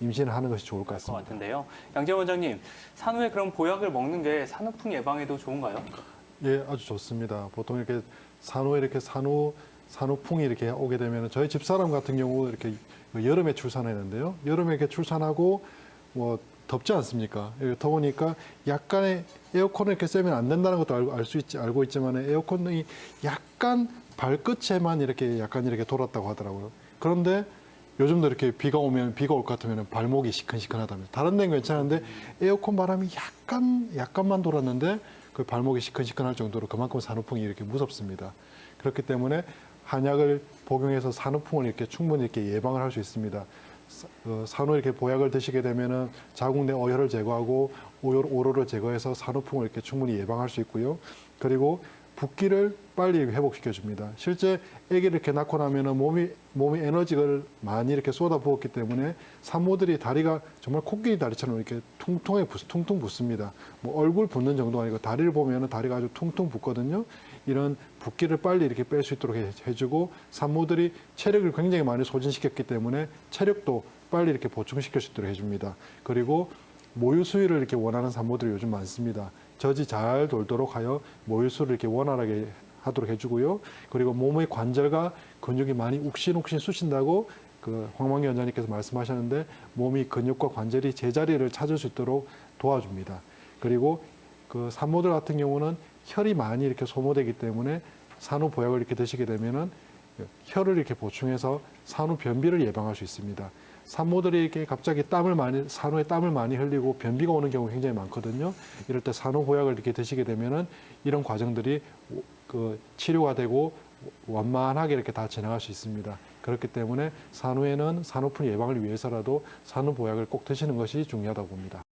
임신을 하는 것이 좋을 것것 같습니다. 같은데요. 양재 원장님, 산후에 그럼 보약을 먹는 게 산후풍 예방에도 좋은가요? 예, 아주 좋습니다. 보통 이렇게 산후에 이렇게 산후 산후풍이 이렇게 오게 되면 저희 집사람 같은 경우 이렇게 그 여름에 출산했는데요. 여름에 이렇게 출산하고 뭐 덥지 않습니까? 이렇게 더우니까 약간의 에어컨을 이렇게 쐬면 안 된다는 것도 알고 알 수 있지 알고 있지만 에어컨이 약간 발끝에만 이렇게 약간 이렇게 돌았다고 하더라고요. 그런데 요즘도 이렇게 비가 오면 비가 올 것 같으면 발목이 시큰시큰하다면서 다른 데는 괜찮은데 에어컨 바람이 약간 약간만 돌았는데 그 발목이 시큰시큰할 정도로 그만큼 산후풍이 이렇게 무섭습니다. 그렇기 때문에 한약을 복용해서 산후풍을 이렇게 충분히 이렇게 예방을 할 수 있습니다. 사- 어, 산후 이렇게 보약을 드시게 되면은 자궁 내 어혈을 제거하고 오열- 오로를 제거해서 산후풍을 이렇게 충분히 예방할 수 있고요. 그리고 붓기를 빨리 회복시켜 줍니다. 실제 아기를 이렇게 낳고 나면은 몸이 몸이 에너지를 많이 이렇게 쏟아 부었기 때문에 산모들이 다리가 정말 코끼리 다리처럼 이렇게 퉁퉁하게 붓, 퉁퉁 붓습니다. 뭐 얼굴 붓는 정도가 아니고 다리를 보면은 다리가 아주 퉁퉁 붓거든요. 이런 붓기를 빨리 이렇게 뺄 수 있도록 해- 해주고 산모들이 체력을 굉장히 많이 소진시켰기 때문에 체력도 빨리 이렇게 보충시킬 수 있도록 해줍니다. 그리고 모유 수유를 이렇게 원하는 산모들이 요즘 많습니다. 젖이 잘 돌도록 하여 모유 수유를 이렇게 원활하게 하도록 해주고요. 그리고 몸의 관절과 근육이 많이 욱신욱신 쑤신다고 그 황만기 원장님께서 말씀하셨는데 몸이 근육과 관절이 제자리를 찾을 수 있도록 도와줍니다. 그리고 그 산모들 같은 경우는 혈이 많이 이렇게 소모되기 때문에 산후 보약을 이렇게 드시게 되면은 혈을 이렇게 보충해서 산후 변비를 예방할 수 있습니다. 산모들이 이렇게 갑자기 땀을 많이 산후에 땀을 많이 흘리고 변비가 오는 경우 굉장히 많거든요. 이럴 때 산후 보약을 이렇게 드시게 되면은 이런 과정들이 오- 그 치료가 되고 원만하게 이렇게 다 진행할 수 있습니다. 그렇기 때문에 산후에는 산후풍 예방을 위해서라도 산후 보약을 꼭 드시는 것이 중요하다고 봅니다.